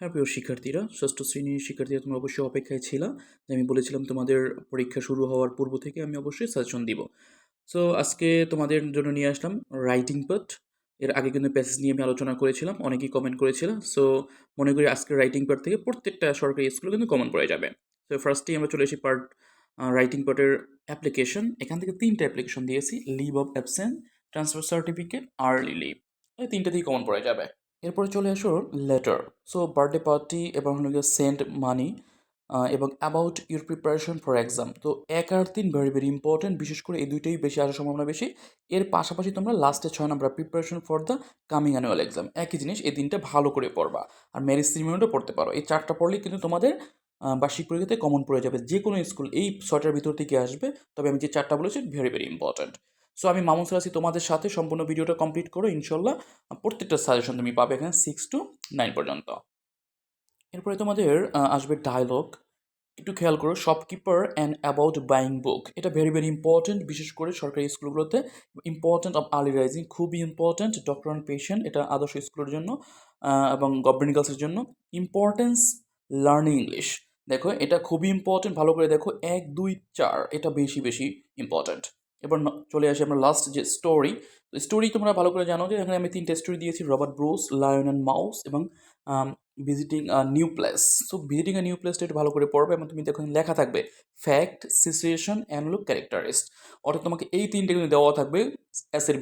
হ্যাঁ প্রিয় শিক্ষার্থীরা, ষষ্ঠ শ্রেণির শিক্ষার্থীরা, তোমরা অবশ্যই অপেক্ষায় ছিলা। যে আমি বলেছিলাম তোমাদের পরীক্ষা শুরু হওয়ার পূর্ব থেকে আমি অবশ্যই সাজেশন দিব। সো আজকে তোমাদের জন্য নিয়ে আসলাম রাইটিং পার্ট এর আগে কিন্তু প্যাসেজ নিয়ে আমি আলোচনা করেছিলাম, অনেকেই কমেন্ট করেছিল। সো মনে করি আজকের রাইটিং পার্ট থেকে প্রত্যেকটা সরকারি স্কুলে কিন্তু কমন পড়ে যাবে। তো ফার্স্টেই আমরা চলে এসেছি পার্ট রাইটিং পার্টের অ্যাপ্লিকেশন এখান থেকে তিনটা অ্যাপ্লিকেশন দিয়েছি leave of absent transfer certificate early leave এই তিনটা দিয়ে কমন পড়ে যাবে। এরপরে চলে আসো লেটার সো বার্থডে পার্টি এবং হলো গিয়ে সেন্ড মানি এবং about your preparation for exam তো এক আর তিন ভেরি ভেরি ইম্পর্টেন্ট বিশেষ করে এই দুইটাই বেশি আসার সম্ভাবনা বেশি। এর পাশাপাশি তোমরা লাস্টে ছয় নম্বর preparation for the coming annual exam একই জিনিস, এই দিনটা ভালো করে পড়বা। আর ম্যারিজ সিরিমনিটা পড়তে পারো। এই চারটা পড়লেই কিন্তু তোমাদের বার্ষিক পরীক্ষাতে কমন পড়ে যাবে। যে কোনো স্কুল এই ছয়টার ভিতর থেকে আসবে। তবে আমি যে চারটা বলেছি ভেরি ভেরি ইম্পর্টেন্ট সো আমি মামুন আছি তোমাদের সাথে সম্পূর্ণ ভিডিওটা কমপ্লিট করো ইনশাল্লাহ প্রত্যেকটা সাজেশন তুমি পাবে এখানে সিক্স টু নাইন পর্যন্ত। এরপরে তোমাদের আসবে ডায়লগ একটু খেয়াল করো shopkeeper and about buying book এটা ভেরি ভেরি ইম্পর্টেন্ট বিশেষ করে সরকারি স্কুলগুলোতে। ইম্পর্টেন্ট অফ আর্লি রাইজিং খুবই ইম্পর্টেন্ট ডক্টর অ্যান্ড পেশেন্ট এটা আদর্শ স্কুলের জন্য এবং গভর্নমেন্ট গার্লসের জন্য। ইম্পর্টেন্স লার্নিং ইংলিশ দেখো, এটা খুবই ইম্পর্টেন্ট ভালো করে দেখো, এক, দুই, চার, এটা বেশি বেশি ইম্পর্টেন্ট এবার চলে আসি আমরা লাস্ট যে স্টোরি তো স্টোরি তোমরা ভালো করে জানো যে এখানে আমি তিনটে স্টোরি দিয়েছি Robert Bruce lion and mouse এবং visiting a new place so visiting a new প্লেসটা একটু ভালো করে পড়বে এবং তুমি দেখো লেখা থাকবে fact situation and look characteristic অর্থাৎ তোমাকে এই তিনটে কিন্তু দেওয়া থাকবে অ্যাসের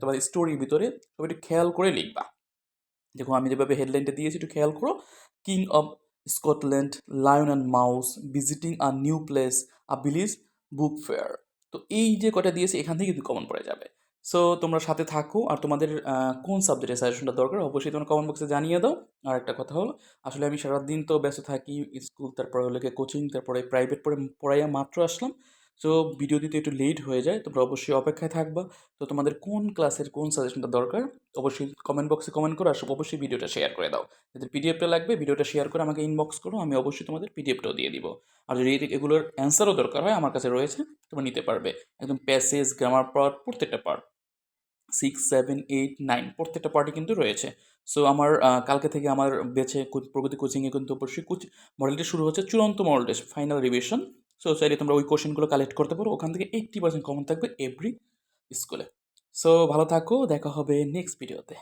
তোমার স্টোরির ভিতরে, সব একটু খেয়াল করে লিখবা। দেখো আমি যেভাবে হেডলাইনটা দিয়েছি একটু খেয়াল করো king of Scotland lion and mouse visiting a new place a village book fair তো এই যে কটা দিয়েছে, এখান থেকে কিন্তু কমন পড়ে যাবে। সো তোমরা সাথে থাকো আর তোমাদের কোন সাবজেক্টের সাজেশনটা দরকার, অবশ্যই তোমরা কমেন্ট বক্সে জানিয়ে দাও। আর একটা কথা হলো, আসলে আমি সারাদিন তো ব্যস্ত থাকি স্কুল তারপরে হলো কোচিং তারপরে প্রাইভেট পড়ে, পড়াইয়া মাত্র আসলাম। সো ভিডিও দিতে একটু লেট হয়ে যায়, তোমরা অবশ্যই অপেক্ষায় থাকবা। তো তোমাদের কোন ক্লাসের কোন সাজেশনটা দরকার, অবশ্যই কমেন্ট বক্সে কমেন্ট করো, আর অবশ্যই ভিডিওটা শেয়ার করে দাও। যাদের পিডিএফটা লাগবে ভিডিওটা শেয়ার করে আমাকে ইনবক্স করো, আমি অবশ্যই তোমাদের পিডিএফটাও দিয়ে দিব। আর যদি এগুলোর অ্যান্সারও দরকার হয়, আমার কাছে রয়েছে, তোমরা নিতে পারবে। একদম প্যাসেজ গ্রামার পার্ট প্রত্যেকটা part six seven eight nine প্রত্যেকটা পার্টি কিন্তু রয়েছে। সো আমার কালকে থেকে আমার বেছে প্রগতি কোচিংয়ে কিন্তু অবশ্যই কোচ মডেলটি শুরু হচ্ছে চূড়ান্ত মডেল ফাইনাল রিভিশন সো চাইলে তোমরা ওই কোশ্চেনগুলো কালেক্ট করতে পারো। ওখান থেকে এইট্টি পার্সেন্ট কমন থাকবে এভরি স্কুলে সো ভালো থাকো, দেখা হবে নেক্সট ভিডিওতে